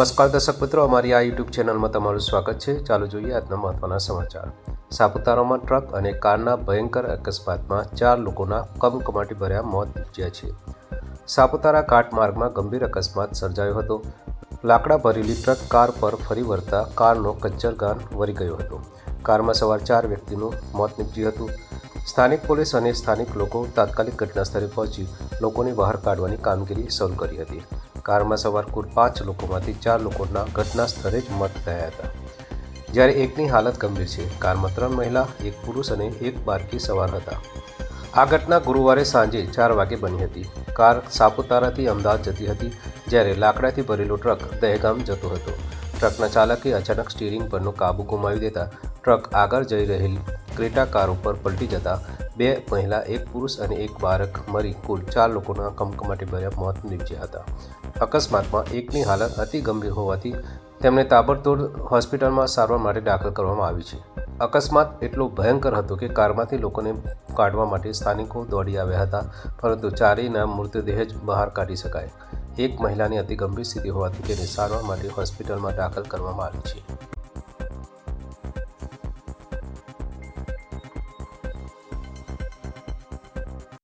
નમસ્કાર દર્શક મિત્રો, અમારી આ યુટ્યુબ ચેનલમાં તમારું સ્વાગત છે. ચાલો જોઈએ આજના મહત્વના સમાચાર. સાપુતારામાં ટ્રક અને કારના ભયંકર અકસ્માતમાં ચાર લોકોના કમકમાટી ભર્યા મોત નીપજ્યા છે. સાપુતારા કાટ માર્ગમાં ગંભીર અકસ્માત સર્જાયો હતો. લાકડા ભરેલી ટ્રક કાર પર ફરી વળતા કારનો કચ્ચર ગાન વળી ગયો હતો. કારમાં સવાર ચાર વ્યક્તિનું મોત નીપજ્યું હતું. સ્થાનિક પોલીસ અને સ્થાનિક લોકો તાત્કાલિક ઘટના સ્થળે પહોંચી લોકોને બહાર કાઢવાની કામગીરી શરૂ કરી હતી. કારમાં સવાર કુલ પાંચ લોકોમાંથી ચાર લોકોના ઘટના સ્થળે જ મત થયા હતા. જ્યારે એકની હાલત ગંભીર છે, કારમાં ત્રણ મહિલા, એક પુરુષ અને એક બાળકી સવાર હતા. આ ઘટના ગુરુવારે સાંજે ચાર વાગે બની હતી. કાર સાપુતારાથી અમદાવાદ જતી હતી, જ્યારે લાકડાથી ભરેલો ટ્રક દહેગામ જતો હતો. ટ્રકના ચાલકે અચાનક સ્ટીરિંગ પરનો કાબુ ગુમાવી દેતા ટ્રક આગળ જઈ રહેલી ક્રેટા કાર ઉપર પલટી જતા બે મહિલા, એક પુરુષ અને એક બાળક મરી કુલ ચાર લોકોના કમકમાટી ભર્યા મોત નીપજ્યા હતા. અકસ્માતમાં એકની હાલત અતિ ગંભીર હોવાથી તેમને તાબડતોડ હોસ્પિટલમાં સારવાર માટે દાખલ કરવામાં આવી છે. અકસ્માત એટલો ભયંકર હતો કે કારમાંથી લોકોને કાઢવા માટે સ્થાનિકો દોડી આવ્યા હતા, પરંતુ ચારેયના મૃતદેહ જ બહાર કાઢી શકાય. એક મહિલાની અતિ ગંભીર સ્થિતિ હોવાથી તેને સારવાર માટે હોસ્પિટલમાં દાખલ કરવામાં આવી છે.